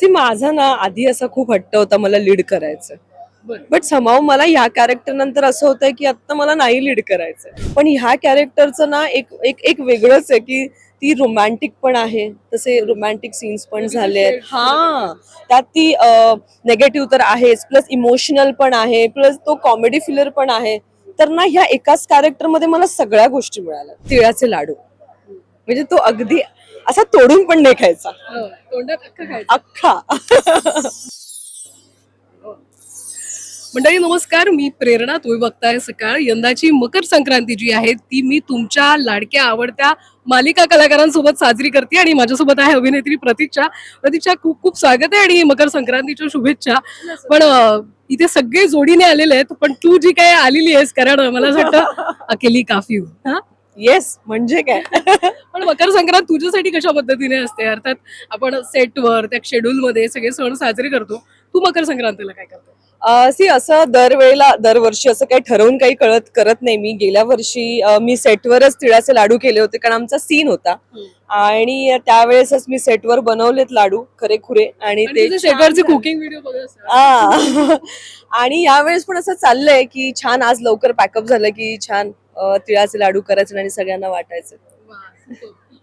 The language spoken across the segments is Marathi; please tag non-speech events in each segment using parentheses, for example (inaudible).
सी माझा ना आधी असा खूप हट्ट होता मला लीड करायचं. बट समाव मला ह्या कॅरेक्टर नंतर असं होतंय की आता मला नाही लीड करायचं पण ह्या कॅरेक्टरचं ना एक एक एक वेगळंच आहे की ती रोमॅन्टिक पण आहे. तसे रोमॅन्टिक सीन्स पण झाले आहेत. हा. त्यात ती नेगेटिव्ह तर आहेच. प्लस इमोशनल पण आहे. प्लस तो कॉमेडी फिलर पण आहे. तर ना ह्या एकाच कॅरेक्टरमध्ये मला सगळ्या गोष्टी मिळाल्या. तिळाचे लाडू. म्हणजे तो अगदी असा तोडून पण नाही खायचा. हो, तोंडात अख्खा खायचं. अख्खा. मंडळी नमस्कार. मी प्रेरणा तुम्ही बघताय सकाळ. यंदाची मकर संक्रांती जी आहे ती मी तुमच्या लाडक्या आवडत्या मालिका कलाकारांसोबत साजरी करते आणि माझ्यासोबत आहे अभिनेत्री प्रतीक्षा. प्रतीक्षा खूप खूप स्वागत आहे आणि मकर संक्रांतीच्या शुभेच्छा. पण इथे सगळे जोडीने आलेले आहेत पण तू जी काय आलेली आहेस कारण मला असं वाटतं अकेली काफी हो. येस म्हणजे काय? (laughs) पण मकर संक्रांत तुझ्यासाठी कशा पद्धतीने असते? अर्थात आपण सेटवर त्या शेड्यूल मध्ये सगळे सण साजरे करतो. तू मकर संक्रांतीला काय करतो? सी असं दरवेळेला दरवर्षी असं काही ठरवून काही कळत करत नाही मी. गेल्या वर्षी अं, मी सेटवरच तिळाचे लाडू केले होते कारण आमचा सीन होता. आणि त्यावेळेसच मी सेटवर बनवलेत लाडू खरे खुरे आणि आणि तुझे छान सेटवरचे झाले. कुकिंग व्हिडिओ बघत असतात. आ. (laughs) आणि यावेळेस पण असं चाललंय की छान आज लवकर पॅकअप झालं की छान तिळाचे लाडू करायचे आणि सगळ्यांना वाटायचे.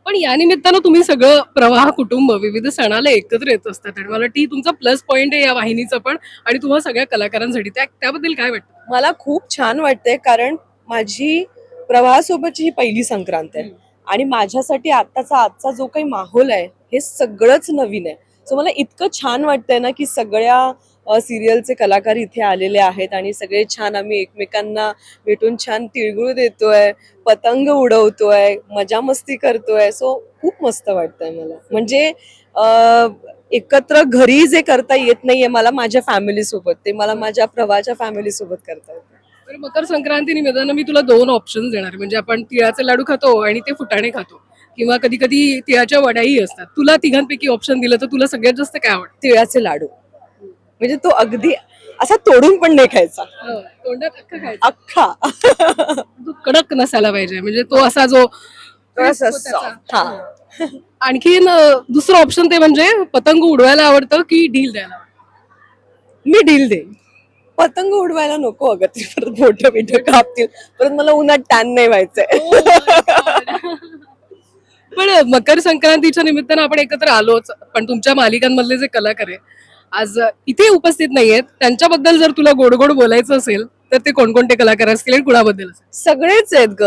पण या निमित्तानं तुम्ही सगळं प्रवाह कुटुंब विविध सणाला एकत्र येत असतात आणि मला ती तुमचा प्लस पॉइंट आहे या वाहिनीचं पण आणि तुम्हा सगळ्या कलाकारांसाठी. त्या त्याबद्दल काय वाटतं? मला खूप छान वाटतंय कारण माझी प्रवाहासोबतची ही पहिली संक्रांत आहे. आणि माझ्यासाठी आताचा आजचा जो काही माहोल आहे हे सगळंच नवीन आहे. सो मला इतकं छान वाटतंय ना की सगळ्या सिरियलचे कलाकार इथे आलेले आहेत आणि सगळे छान आम्ही एकमेकांना भेटून छान तिळगुळ देतोय पतंग उडवतोय मजा मस्ती करतोय. सो खूप मस्त वाटतंय मला. म्हणजे एकत्र घरी जे करता येत नाहीये मला माझ्या फॅमिली सोबत. ते मला माझ्या प्रवाच्या फॅमिली सोबत करता येतं. तर मकर संक्रांती निमित्तानं मी तुला दोन ऑप्शन देणार. म्हणजे आपण तिळाचे लाडू खातो आणि ते फुटाणे खातो. किंवा कधी कधी तिळाच्या वड्याही असतात. तुला तिघांपैकी ऑप्शन दिलं तर तुला सगळ्यात जास्त काय आवडतं? तिळाचे लाडू. म्हणजे तो अगदी असा तोडून पण नाही खायचा. हो, तोंडात अख्खा खायचं. अख्खा. तो कडक नसायला पाहिजे. म्हणजे तो असा जो. हा. आणखीन दुसरं ऑप्शन ते म्हणजे पतंग उडवायला आवडतं की ढील द्यायला? मी डील देईन. पतंग उडवायला नको अगं ती परत मोठं बिठं कापतील. परत मला उन्हात टॅन नाही व्हायचंय. पण मकर संक्रांतीच्या निमित्तानं आपण एकत्र आलोच. पण तुमच्या मालिकांमधले जे कलाकार आहे आज इथे उपस्थित नाहीयेत. त्यांच्याबद्दल जर तुला गोड गोड बोलायचं असेल तर ते कोणकोणते कलाकार असतील आणि कुणाबद्दल असेल? सगळेच आहेत ग.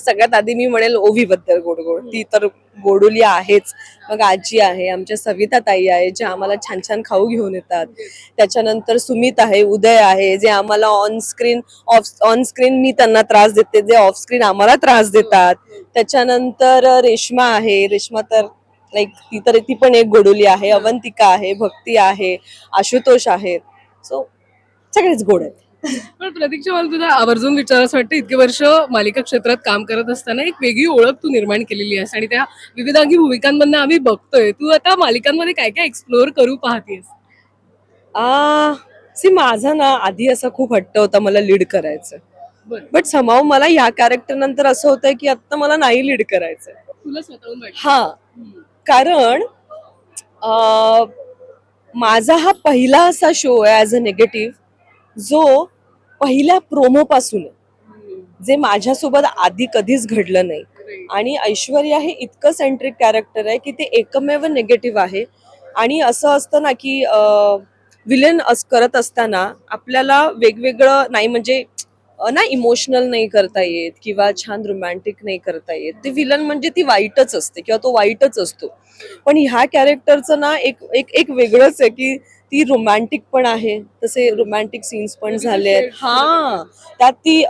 सगळ्यात आधी मी म्हणेल ओवी बद्दल गोड गोड ती तर गोडोली आहेच. मग आजी आहे आमच्या सविता ताई आहे जे आम्हाला छान छान खाऊ घेऊन येतात. त्याच्यानंतर सुमित आहे उदय आहे जे आम्हाला on screen off on screen मी त्यांना त्रास देते जे ऑफ स्क्रीन आम्हाला त्रास देतात. त्याच्यानंतर रेश्मा आहे. रेश्मा तर लाईक ती तर ती पण एक गोडोली आहे अवंतिका आहे भक्ती आहे आशुतोष आहे. सो सगळेच गोड आहेत. पण प्रतीक्षा मला तुला आवर्जून विचारायचं वाटतं इतके वर्ष मालिका क्षेत्रात काम करत असताना एक वेगळी ओळख तू निर्माण केलेली आहेस आणि त्या विविधांगी भूमिकांमधनं आम्ही बघतोय. तू आता मालिकांमध्ये काय काय एक्सप्लोअर करू पाहतेस? आ सी माझा ना आधी असा खूप हट्ट होता मला लीड करायचं. बट समाव मला ह्या कॅरेक्टर नंतर असं होतंय की आता मला नाही लीड करायचं तुला स्वतःहून वाटतं? हा. हम्म. कारण माझा हा पहिला असा शो आहे ॲज अ निगेटिव्ह जो पहिल्या प्रोमो पासून आहे. जे माझ्यासोबत आधी कधीच घडलं नाही. आणि ऐश्वर्या हे इतकं सेंट्रिक कॅरेक्टर आहे की ते एकमेव निगेटिव्ह आहे. आणि असं असतं ना की विलन करत असताना आपल्याला वेगवेगळं नाही म्हणजे ना इमोशनल नाही करता येत किंवा छान रोमॅन्टिक नाही करता येत. ते विलन म्हणजे ती वाईटच असते किंवा तो वाईटच असतो. पण ह्या कॅरेक्टरचं ना एक एक एक वेगळंच आहे की ती रोमॅन्टिक पण आहे. तसे रोमॅन्टिक सीन्स पण झाले आहेत. हा. त्यात ती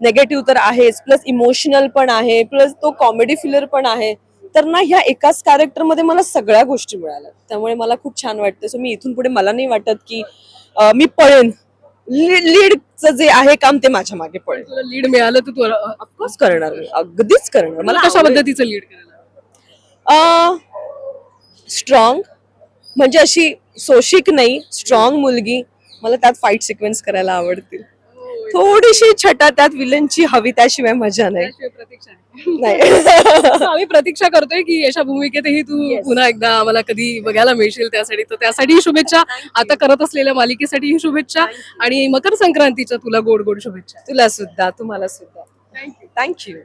नेगेटिव्ह तर आहेच. प्लस इमोशनल पण आहे. प्लस तो कॉमेडी फिलर पण आहे. तर ना ह्या एकाच कॅरेक्टरमध्ये मला सगळ्या गोष्टी मिळाल्या. त्यामुळे मला खूप छान वाटतं सो मी इथून पुढे मला नाही वाटत की मी पळेन. लीडचं जे आहे काम ते माझ्या मागे तुला लीड मिळालं तर तू ऑफकोर्स करणार मी. अगदीच करणार. मला मला कशा पद्धतीचं लीड करायला? स्ट्रॉंग म्हणजे अशी सोशिक नाही स्ट्रॉंग मुलगी. मला त्यात फाईट सिक्वेन्स करायला आवडतील. थोडीशी छटा त्यात विलनची हवी त्याशिवाय मजा नाही. नाही. (laughs) आम्ही प्रतीक्षा करतोय की अशा भूमिकेतही तू. पुन्हा एकदा आम्हाला कधी बघायला मिळशील त्यासाठी. तर त्यासाठी शुभेच्छा. आता करत असलेल्या मालिकेसाठी ही शुभेच्छा. आणि मकर संक्रांतीच्या तुला गोड गोड शुभेच्छा. तुला सुद्धा तुम्हाला सुद्धा. Thank you thank you